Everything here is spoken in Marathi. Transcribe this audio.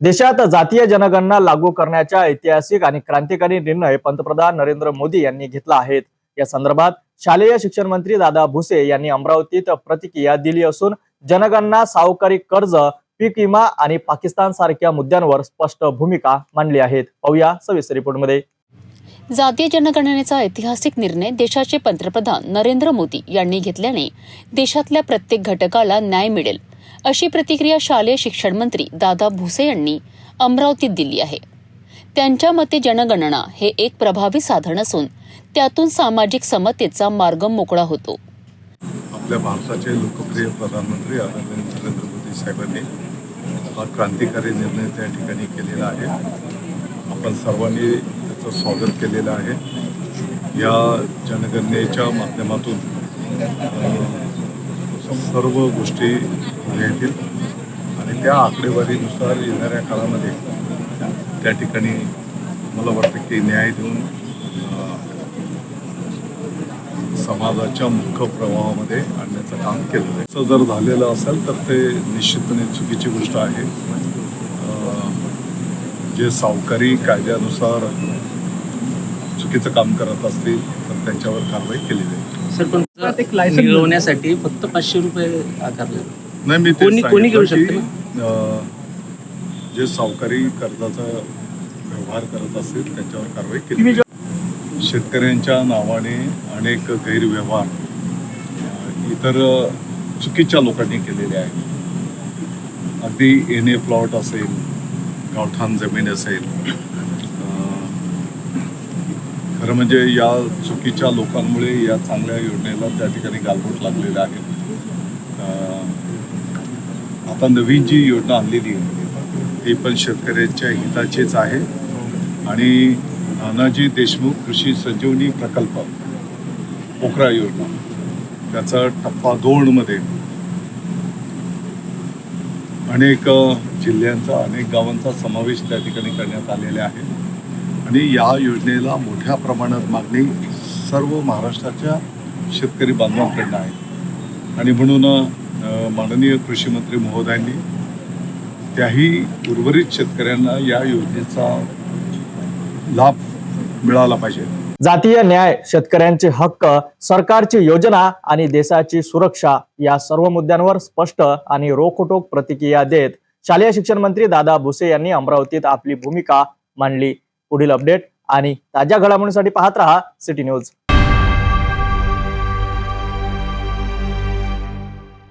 देशात जातीय जनगणना लागू करण्याच्या ऐतिहासिक आणि क्रांतिकारी निर्णय पंतप्रधान नरेंद्र मोदी यांनी घेतला आहे या संदर्भात शालेय शिक्षण मंत्री दादा भुसे यांनी अमरावतीत प्रतिक्रिया दिली असून जनगणना सावकारी कर्ज पीक विमा आणि पाकिस्तान सारख्या मुद्द्यांवर स्पष्ट भूमिका मांडली आहेत. पाहूया सविस्तर रिपोर्टमध्ये जातीय जनगणनेचा ऐतिहासिक निर्णय देशाचे पंतप्रधान नरेंद्र मोदी यांनी घेतल्याने देशातल्या प्रत्येक घटकाला न्याय मिळेल. अशी प्रतिक्रिया शालेय शिक्षण मंत्री दादा भुसे यांनी अमरावतीत दिली आहे. त्यांच्या मते जनगणना हे एक प्रभावी साधन असून त्यातून सामाजिक समतेचा मार्ग मोकळा होतो. आपल्या भारताचे लोकप्रिय प्रधानमंत्री आदरणीय नरेंद्र मोदी साहेबांनी हा क्रांतिकारी निर्णय त्या ठिकाणी केलेला आहे. आपण सर्वांनी त्याचं स्वागत केलेलं आहे. या जनगणनेच्या माध्यमातून सर्व गोष्टी येतील आणि त्या आकडेवारीनुसार येणाऱ्या काळामध्ये त्या ठिकाणी मला वाटतं की न्याय देऊन समाजाच्या मुख्य प्रवाहामध्ये आणण्याचं काम केलं आहे. असं जर झालेलं असेल तर ते निश्चितपणे चुकीची गोष्ट आहे. जे सावकारी कायद्यानुसार चुकीचं काम करत असतील तर त्यांच्यावर कारवाई केली जाईल सर पण मिळवण्यासाठी फक्त पाचशे रुपये आकारले. नाही मी तेच कोणी- कोणी घेऊ सांगितलं की, अं, जे सावकारी कर्जाचा व्यवहार करत असतील त्यांच्यावर कारवाई केली. शेतकऱ्यांच्या नावाने अनेक गैरव्यवहार अं, इतर चुकीच्या लोकांनी केलेले आहेत. अगदी एन ए प्लॉट असेल गावठाण जमीन असेल खरं म्हणजे या चुकीच्या लोकांमुळे या चांगल्या योजनेला त्या ठिकाणी गालबोट लागलेलं आहे. आता नवीन जी योजना आणलेली आहे ती पण शेतकऱ्यांच्या हिताचीच आहे. आणि नानाजी देशमुख कृषी संजीवनी प्रकल्प पोखरा योजना त्याचा टप्पा दोनमध्ये अनेक जिल्ह्यांचा अनेक गावांचा समावेश त्या ठिकाणी करण्यात आलेला आहे. आणि या योजनेला मोठ्या प्रमाणात मागणी सर्व महाराष्ट्राच्या शेतकरी बांधवांकडनं आहे. आणि म्हणून माननीय कृषी मंत्री महोदयांनी त्याही उर्वरित शेतकऱ्यांना या योजनेचा लाभ मिळाला पाहिजे. जातीय न्याय शेतकऱ्यांचे हक्क सरकारची योजना आणि देशाची सुरक्षा या सर्व मुद्द्यांवर स्पष्ट आणि रोखोटोक प्रतिक्रिया देत शालेय शिक्षण मंत्री दादा भुसे यांनी अमरावतीत आपली भूमिका मांडली. पुढील अपडेट आणि ताज्या घडामोडींसाठी पाहत रहा सिटी न्यूज.